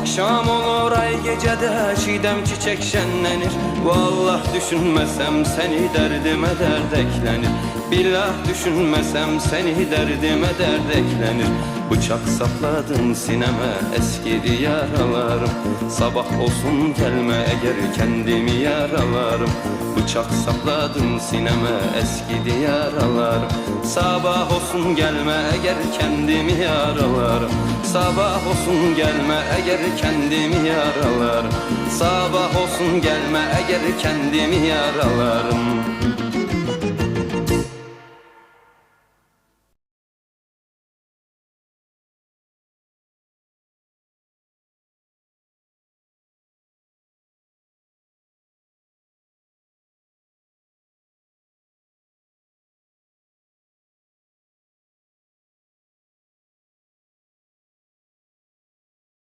Akşam olur ay gecede çiğdem çiçek şenlenir. Vallah düşünmesem seni derdime dert eklenir Billah düşünmesem seni derdime dert eklenir Bıçak sapladın sineme eskidi yaralarım. Sabah olsun gelme eğer kendimi yaralarım. Bıçak sapladın sineme eskidi yaralarım. Sabah olsun gelme eğer kendimi yaralarım Sabah olsun gelme eğer kendimi yaralarım Sabah olsun gelme eğer kendimi yaralarım